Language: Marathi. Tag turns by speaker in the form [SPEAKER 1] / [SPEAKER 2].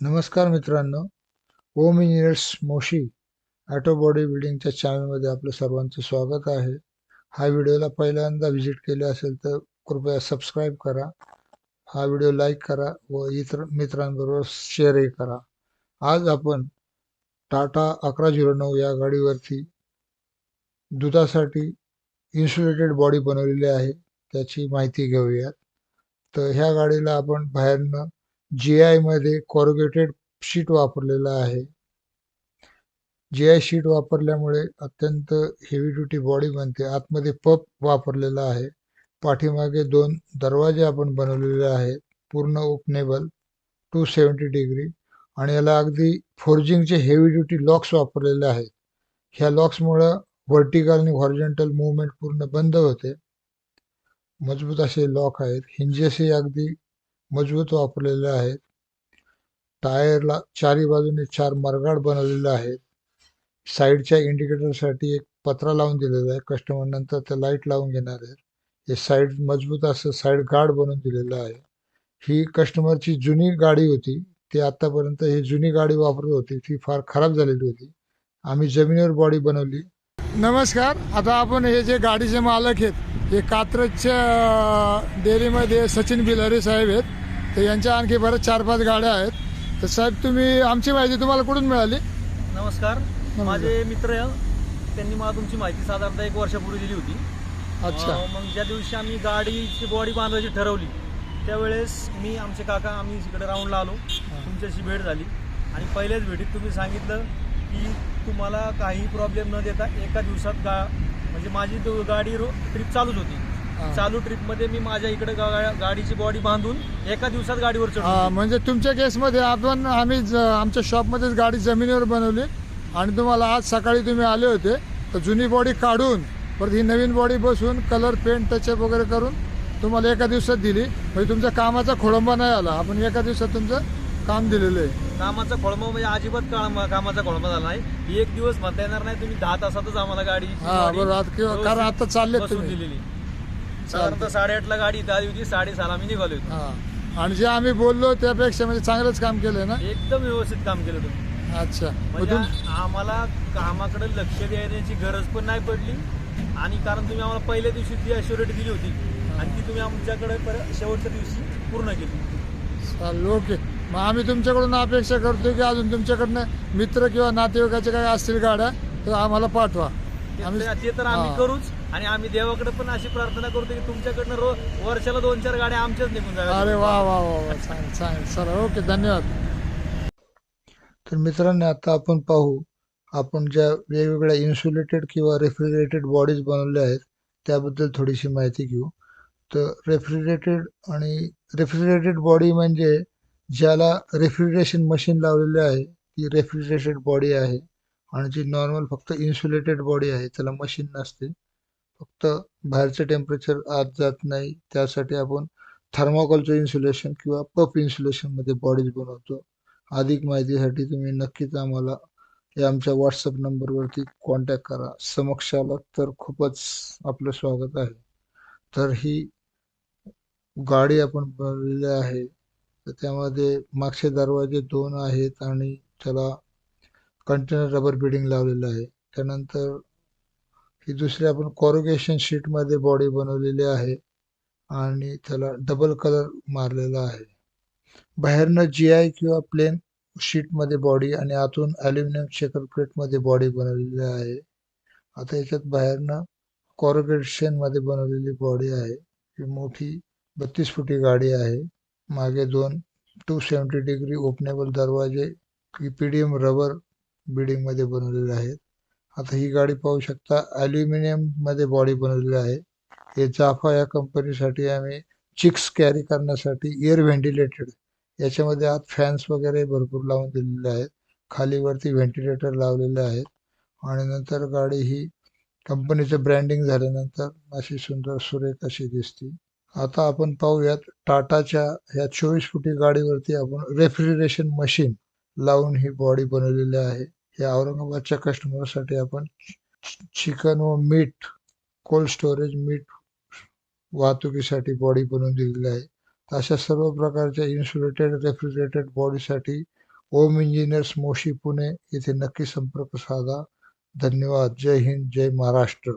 [SPEAKER 1] नमस्कार मित्रांनो Om engineers Moshi auto body बिल्डिंगच्या चॅनलमध्ये आपलं सर्वांचं स्वागत आहे. हा व्हिडिओला पहिल्यांदा व्हिजिट केले असेल तर कृपया सबस्क्राईब करा हा व्हिडिओ लाईक करा व इतर मित्रांबरोबर शेअरही करा. आज आपण टाटा अकरा झिरो नऊ या गाडीवरती दुधासाठी इन्सुलेटेड बॉडी बनवलेली आहे त्याची माहिती घेऊयात. तर ह्या गाडीला आपण बाहेरनं जी आयमध्ये कॉरुगेटेड शीट वापरलेलं आहे. जी आय शीट वापरल्यामुळे अत्यंत हेवी ड्युटी बॉडी बनते. आतमध्ये पप वापरलेला आहे. पाठीमागे दोन दरवाजे आपण बनवलेले आहेत. पूर्ण ओपनेबल टू सेवन्टी डिग्री आणि याला अगदी फोर्जिंगचे हेवी ड्युटी लॉक्स वापरलेले आहेत. ह्या लॉक्समुळं व्हर्टिकल आणि हॉरिझॉन्टल मुवमेंट पूर्ण बंद होते. मजबूत असे लॉक आहेत. हिंजेसही अगदी मजबूत वापरलेले आहेत. टायरला चारी बाजूने चार मरगाड बनवलेले आहेत. साईडच्या इंडिकेटरसाठी एक पत्रा लावून दिलेला आहे. कस्टमर नंतर ते लाइट लावून घेणार आहेत. हे साईड मजबूत असं साईड गार्ड बनवून दिलेलं आहे. ही कस्टमरची जुनी गाडी होती. ती आतापर्यंत ही जुनी गाडी वापरत होती. ती फार खराब झालेली होती. आम्ही जमिनीवर बॉडी बनवली. नमस्कार. आता आपण हे जे गाडीचे मालक आहेत हे कात्रजच्या डेअरीमध्ये सचिन बिलारी साहेब आहेत. तर यांच्या आणखी बरेच चार पाच गाड्या आहेत. तर साहेब तुम्ही आमची माहिती तुम्हाला कुठून मिळाली?
[SPEAKER 2] नमस्कार. माझे मित्र. त्यांनी मला तुमची माहिती साधारणतः एक वर्षापूर्वी दिली होती.
[SPEAKER 1] अच्छा.
[SPEAKER 2] मग ज्या दिवशी आम्ही गाडीची बॉडी बांधायची ठरवली त्यावेळेस मी आमचे काका आम्ही इकडे राऊंडला आलो. तुमच्याशी भेट झाली. आणि पहिल्याच भेटीत तुम्ही सांगितलं की तुम्हाला काही प्रॉब्लेम न देता एका दिवसात गा म्हणजे माझी गाडी ट्रिप चालूच होती. चालू ट्रिपमध्ये मी माझ्या इकडे गाडीची बॉडी बांधून एका दिवसात गाडीवर चढलो
[SPEAKER 1] म्हणजे तुमच्या केसमध्ये आपण आम्ही आमच्या शॉपमध्येच गाडी जमिनीवर बनवली. आणि तुम्हाला आज सकाळी तुम्ही आले होते. तर जुनी बॉडी काढून परत ही नवीन बॉडी बसवून कलर पेंट टचअप वगैरे करून तुम्हाला एका दिवसात दिली. म्हणजे तुमच्या कामाचा खोळंबा नाही आला. आपण एका दिवसात तुमचं काम दिलेलं आहे.
[SPEAKER 2] कामाचा खोळंबा म्हणजे अजिबात काम- कामाचा खोळंबा झाला नाही. एक दिवस म्हणता येणार नाही तुम्ही दहा तासातच आम्हाला गाडी
[SPEAKER 1] बरोबर कारण आता तुम्ही.
[SPEAKER 2] दिलेली. साधारणतः साडेआठला गाडी आली होती साडेसहाला आम्ही निघालो होतो
[SPEAKER 1] हा. आणि जे आम्ही बोललो त्यापेक्षा म्हणजे चांगलंच काम केलंय ना?
[SPEAKER 2] एकदम व्यवस्थित काम केलं तुम्ही.
[SPEAKER 1] अच्छा. मग
[SPEAKER 2] म्हणजे
[SPEAKER 1] तुम
[SPEAKER 2] आम्हाला कामाकडे लक्ष देण्याची गरज पण नाही पडली. आणि कारण तुम्ही आम्हाला पहिल्या दिवशी ती अश्युरिटी दिली होती. आणि ती तुम्ही आमच्याकडे पर- शेवटच्या दिवशी पूर्ण केली.
[SPEAKER 1] चालेल ओके. मग आम्ही तुमच्याकडून अपेक्षा करतो की अजून तुमच्याकडनं मित्र किंवा नातेवाईकाच्या काही असतील गाड्या तर आम्हाला पाठवा. आम्ही
[SPEAKER 2] ते- ते तर आम्ही
[SPEAKER 1] हा.
[SPEAKER 2] करूच. आणि आम्ही देवाकडे पण अशी प्रार्थना करतो की तुमच्याकडनं रोज वर्षाला दोन चार गाड्या आमच्याच निघून
[SPEAKER 1] अरे
[SPEAKER 2] जाव्या
[SPEAKER 1] वा वा वा वा. सांग चांगलं सर ओके धन्यवाद. तर मित्रांनो आता आपण पाहू. आपण ज्या वेगवेगळ्या इन्सुलेटेड किंवा रेफ्रिजरेटेड बॉडीज बनवल्या आहेत त्याबद्दल थोडीशी माहिती घेऊ. तर रेफ्रिजरेटेड आणि रेफ्रिजरेटेड बॉडी म्हणजे ज्याला रेफ्रिजरेशन मशीन लावलेली आहे ती रेफ्रिजरेटेड बॉडी आहे. आणि जी नॉर्मल फक्त इन्सुलेटेड बॉडी आहे त्याला मशीन नसते. फक्त बाहेरचं टेम्परेचर आत जात नाही. त्यासाठी आपण थर्माकोलचं इन्सुलेशन किंवा पप इन्सुलेशनमध्ये बॉडीज बनवतो. अधिक माहितीसाठी तुम्ही नक्कीच आम्हाला या आमच्या व्हॉट्सअप नंबरवरती कॉन्टॅक्ट करा. समक्ष आलात तर खूपच आपलं स्वागत आहे. तर ही गाडी आपण बनवलेली आहे. तर त्यामध्ये मागचे दरवाजे दोन आहेत आणि त्याला कंटेनर रबर बिडिंग लावलेलं आहे. त्यानंतर ही दुसरी आपण कॉरोगेशन शीटमध्ये बॉडी बनवलेली आहे आणि त्याला डबल कलर मारलेला आहे. बाहेरनं जी आय किंवा प्लेन शीटमध्ये बॉडी आणि आतून ॲल्युमिनियम शेकर प्लेटमध्ये बॉडी बनवलेली आहे. आता याच्यात बाहेरनं कॉरोगेशनमध्ये बनवलेली बॉडी आहे. ही मोठी बत्तीस फुटी गाडी आहे. मागे दोन टू सेवन्टी डिग्री ओपनेबल दरवाजे पी डी एम रबर बिल्डिंगमध्ये बनवलेले आहेत. आता ही गाडी पाहू शकता. ॲल्युमिनियममध्ये बॉडी बनवलेली आहे. हे जाफा या कंपनीसाठी आम्ही चिक्स कॅरी करण्यासाठी एअर व्हेंटिलेटेड याच्यामध्ये आत फॅन्स वगैरे भरपूर लावून दिलेले आहेत. खालीवरती व्हेंटिलेटर लावलेले आहेत. आणि नंतर गाडी ही कंपनीचं ब्रँडिंग झाल्यानंतर अशी सुंदर सुरेख अशी दिसते. आता आपण पाहूयात टाटाच्या ह्या चोवीस फुटी गाडीवरती आपण रेफ्रिजरेशन मशीन लावून ही बॉडी बनवलेली आहे. या औरंगाबादच्या कस्टमरसाठी आपण चिकन व मीठ कोल्ड स्टोरेज मीठ वाहतुकीसाठी बॉडी बनवून दिलेली आहे. अशा सर्व प्रकारच्या इन्सुलेटेड रेफ्रिजरेटेड बॉडीसाठी ओम इंजिनियर्स मोशी पुणे येथे नक्की संपर्क साधा. धन्यवाद. जय हिंद. जय महाराष्ट्र.